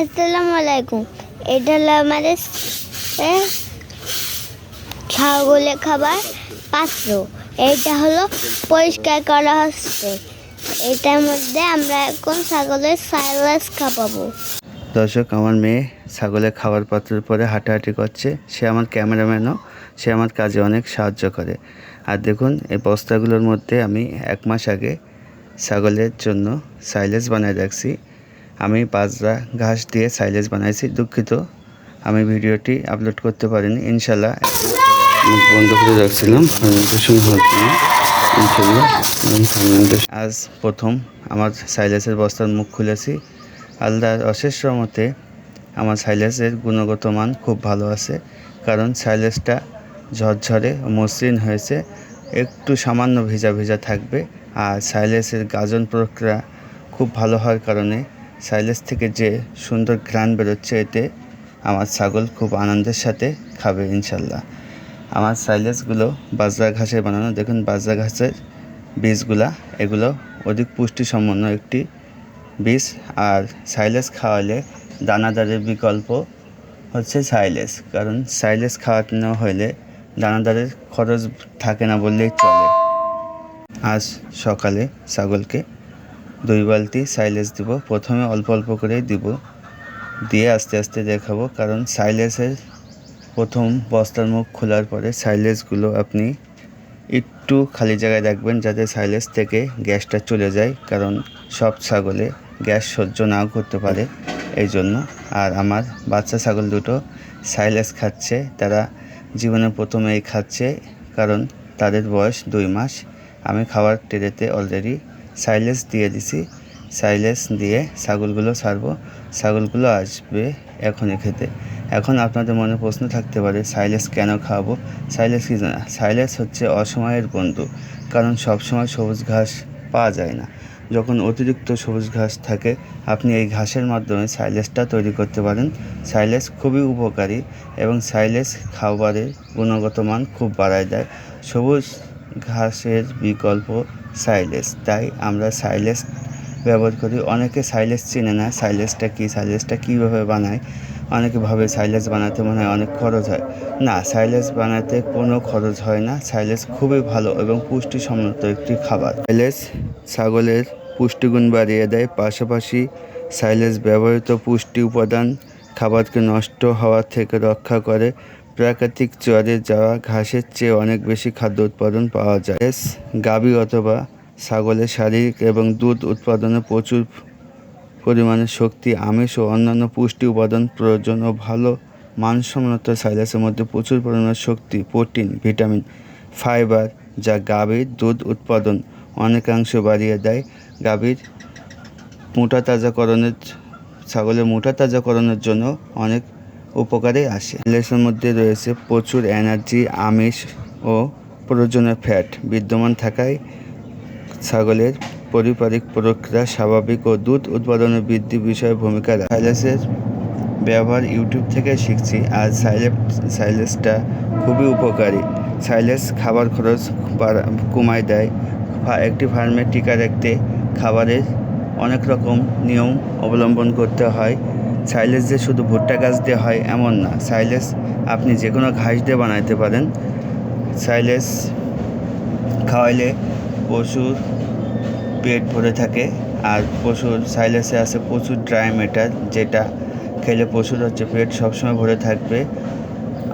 আসসালামু আলাইকুম। এটা হলো আমাদের ছাগলের খাবার পাত্র। এইটা হলো পরিষ্কার করা হচ্ছে। এটার মধ্যে আমরা এখন ছাগলের সাইলাস খাওয়াবো। দর্শক, আমার মেয়ে ছাগলের খাবার পাত্রের পরে হাঁটাহাঁটি করছে। সে আমার ক্যামেরাম্যানও, সে আমার কাজে অনেক সাহায্য করে। আর দেখুন, এই বস্তাগুলোর মধ্যে আমি এক মাস আগে ছাগলের জন্য সাইলেস বানিয়ে রাখছি। আমি বাজরা ঘাস দিয়ে সাইলেজ বানাইছি, দুঃখিত। আমি ভিডিওটি আপলোড করতে পারিনি ইনশাল্লাহ বন্ধ করে রাখছিলাম আজ প্রথম আমার সাইলেসের বস্তার মুখ খুলেছি। আল্লাহর অশেষ রহমতে আমার সাইলেসের গুণগত মান খুব ভালো আছে, কারণ সাইলেসটা ঝরঝরে মসৃণ হয়েছে, একটু সামান্য ভেজা ভেজা থাকবে, আর সাইলেসের গাজন প্রক্রিয়া খুব ভালো হওয়ার কারণে সাইলেস থেকে যে সুন্দর ঘ্রাণ বেরোচ্ছে এতে আমার ছাগল খুব আনন্দের সাথে খাবে ইনশাল্লাহ। আমার সাইলেসগুলো বাজরা ঘাসের বানানো, দেখুন বাজরা ঘাসের বীজগুলা, এগুলো অধিক পুষ্টিসম্পন্ন একটি বীজ। আর সাইলেস খাওয়ালে দানাদারের বিকল্প হচ্ছে সাইলেস, কারণ সাইলেস খাওয়ানো হলে দানাদারের খরচ থাকে না বললেই চলে। আজ সকালে ছাগলকে দুই বালতি সাইলেস দিব। প্রথমে অল্প অল্প করেই দিব। দিয়ে আস্তে আস্তে দেখাবো, কারণ সাইলেসের প্রথম বস্তার মুখ খোলার পরে সাইলেসগুলো আপনি একটু খালি জায়গায় রাখবেন যাতে সাইলেস থেকে গ্যাসটা চলে যায়, কারণ সব ছাগলে গ্যাস সহ্য নাও করতে পারে এই জন্য আর আমার বাচ্চা ছাগল দুটো সাইলেস খাচ্ছে, তারা জীবনে প্রথমেই খাচ্ছে, কারণ তাদের বয়স দুই মাস। আমি খাবার টেরেতে অলরেডি সাইলেস দিয়ে দিছি। সাইলেস দিয়ে ছাগলগুলো ছাড়বো। ছাগলগুলো আসবে এখনই খেতে। এখন আপনাদের মনে প্রশ্ন থাকতে পারে সাইলেস কেন খাওয়াবো সাইলেস কি জানা? সাইলেস হচ্ছে অসময়ের বন্ধু, কারণ সবসময় সবুজ ঘাস পাওয়া যায় না। যখন অতিরিক্ত সবুজ ঘাস থাকে, আপনি এই ঘাসের মাধ্যমে সাইলেসটা তৈরি করতে পারেন। সাইলেস খুবই উপকারী এবং সাইলেস খাবারের গুণগত মান খুব বাড়ায় দেয়। সবুজ ঘাসের বিকল্প সাইলেস। তাই আমরা সাইলেস ব্যবহার করি। অনেকে সাইলেস চেনে না, সাইলেসটা কী, সাইলেসটা কীভাবে বানায়? অনেকে ভাবে সাইলেস বানাতে মনে হয় অনেক খরচ হয়। না, সাইলেস বানাতে কোনো খরচ হয় না। সাইলেস খুবই ভালো এবং পুষ্টিসম্মত একটি খাবার। সাইলেস ছাগলের পুষ্টিগুণ বাড়িয়ে দেয়। পাশাপাশি সাইলেস ব্যবহৃত পুষ্টি উপাদান খাবারকে নষ্ট হওয়া থেকে রক্ষা করে। প্রাকৃতিক চরে যাওয়া ঘাসের চেয়ে অনেক বেশি খাদ্য উৎপাদন পাওয়া যায়। গাভী অথবা ছাগলের শারীরিক এবং দুধ উৎপাদনে প্রচুর পরিমাণে শক্তি, আমিষ ও অন্যান্য পুষ্টি উপাদান প্রয়োজন ও ভালো মানসম্মত সাইলাসের মধ্যে প্রচুর পরিমাণে শক্তি, প্রোটিন, ভিটামিন, ফাইবার যা গাভীর দুধ উৎপাদন অনেকাংশ বাড়িয়ে দেয়। গাভীর মোটা তাজাকরণের, ছাগলের মোটা তাজাকরণের জন্য অনেক উপকারে আসে। সাইলাসের মধ্যে রয়েছে প্রচুর এনার্জি, আমিষ ও প্রয়োজনীয় ফ্যাট। বিদ্যমান থাকায় ছাগলের পারিবারিক প্রক্রিয়া স্বাভাবিক ও দুধ উৎপাদনে বৃদ্ধি বিষয়ে ভূমিকা রাখে। সাইলেসের ব্যবহার ইউটিউব থেকে শিখছি। আর সাইলেস সাইলেসটা খুবই উপকারী। সাইলেস খাবার খরচ কমায় দেয়। একটি ফার্মে টিকা রাখতে খাবারের অনেক রকম নিয়ম অবলম্বন করতে হয়। সাইলেস যে শুধু ভুট্টা গাছ দিয়ে হয় এমন না। সাইলেস আপনি যে কোনো ঘাস দিয়ে বানাইতে পারেন। সাইলেস খাওয়াইলে পশুর পেট ভরে থাকে আর পশুর সাইলেসে আছে প্রচুর ড্রাই ম্যাটার যেটা খেলে পশুর হচ্ছে পেট সবসময় ভরে থাকবে।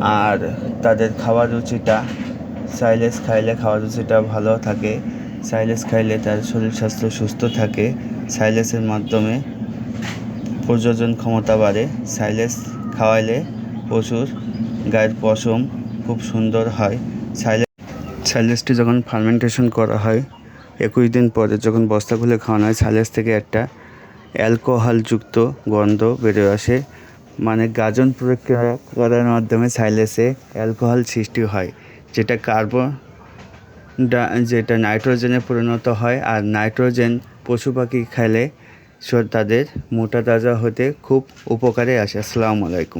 আর তাদের খাওয়ার রুচিটা, সাইলেস খাইলে খাওয়ার রুচিটা ভালো থাকে। সাইলেস খাইলে তার শরীর স্বাস্থ্য সুস্থ থাকে। সাইলেসের মাধ্যমে প্রযোজন ক্ষমতা বাড়ে। সাইলেস খাওয়াইলে পশুর গায়ের পশম খুব সুন্দর হয়। সাইলেস সাইলেসটি যখন ফার্মেন্টেশন করা হয়, একুশ দিন পরে যখন বস্তা খুলে খাওয়ানো হয়, সাইলেস থেকে একটা অ্যালকোহলযুক্ত গন্ধ বেরো আসে। মানে গাজন প্রক্রিয়া করার মাধ্যমে সাইলেসে অ্যালকোহল সৃষ্টি হয়, যেটা কার্বন যেটা নাইট্রোজেনে পরিণত হয়। আর নাইট্রোজেন পশু পাখি খেলে তাদের মোটা তাজা হতে খুব উপকারে আসে। আসসালামু আলাইকুম।